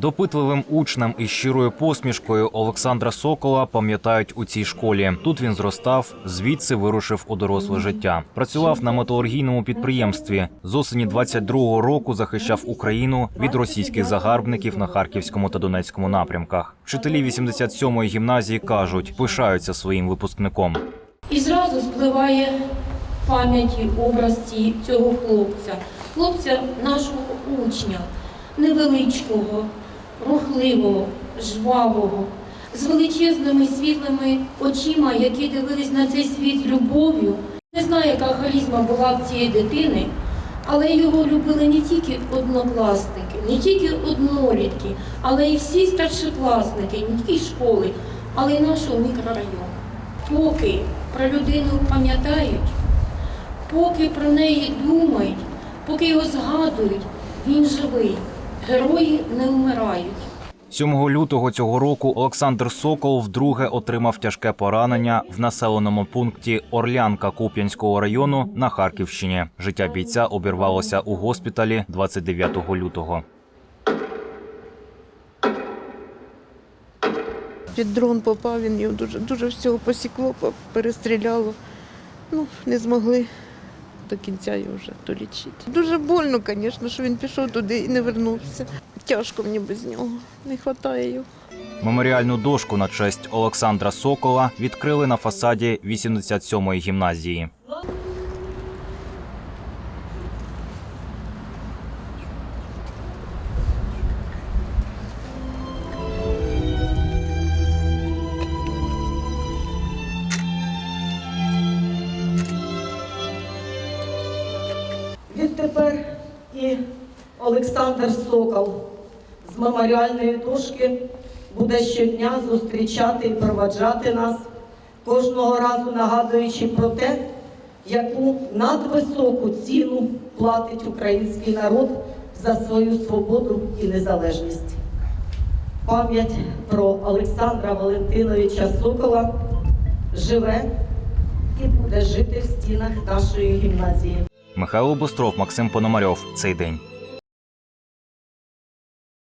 Допитливим учнем із щирою посмішкою Олександра Сокола пам'ятають у цій школі. Тут він зростав, звідси вирушив у доросле життя. Працював на металургійному підприємстві. З осені 22-го року захищав Україну від російських загарбників на харківському та донецькому напрямках. Вчителі 87-ї гімназії кажуть, пишаються своїм випускником. І зразу спливає пам'яті образ цього хлопця, хлопця нашого учня, невеличкого, рухливого, жвавого, з величезними світлими очима, які дивились на цей світ з любов'ю. Не знаю, яка харизма була в цієї дитини, але його любили не тільки однокласники, не тільки однолітки, але й всі старшокласники, не тільки школи, але й нашого мікрорайону. Поки про людину пам'ятають, поки про неї думають, поки його згадують, він живий. Герої не вмирають. 7 лютого цього року Олександр Сокол вдруге отримав тяжке поранення в населеному пункті Орлянка Куп'янського району на Харківщині. Життя бійця обірвалося у госпіталі 29 лютого. Під дрон попав, він його дуже, дуже всього посікло, перестріляло. Ну, не змогли до кінця його вже долічити. Дуже больно, звісно, що він пішов туди і не вернувся. Тяжко мені без нього, не вистачає його. Меморіальну дошку на честь Олександра Сокола відкрили на фасаді 87-ї гімназії. І Олександр Сокол з меморіальної дошки буде щодня зустрічати і проваджати нас, кожного разу нагадуючи про те, яку надвисоку ціну платить український народ за свою свободу і незалежність. Пам'ять про Олександра Валентиновича Сокола живе і буде жити в стінах нашої гімназії. Михайло Бостров, Максим Пономарьов. Цей день.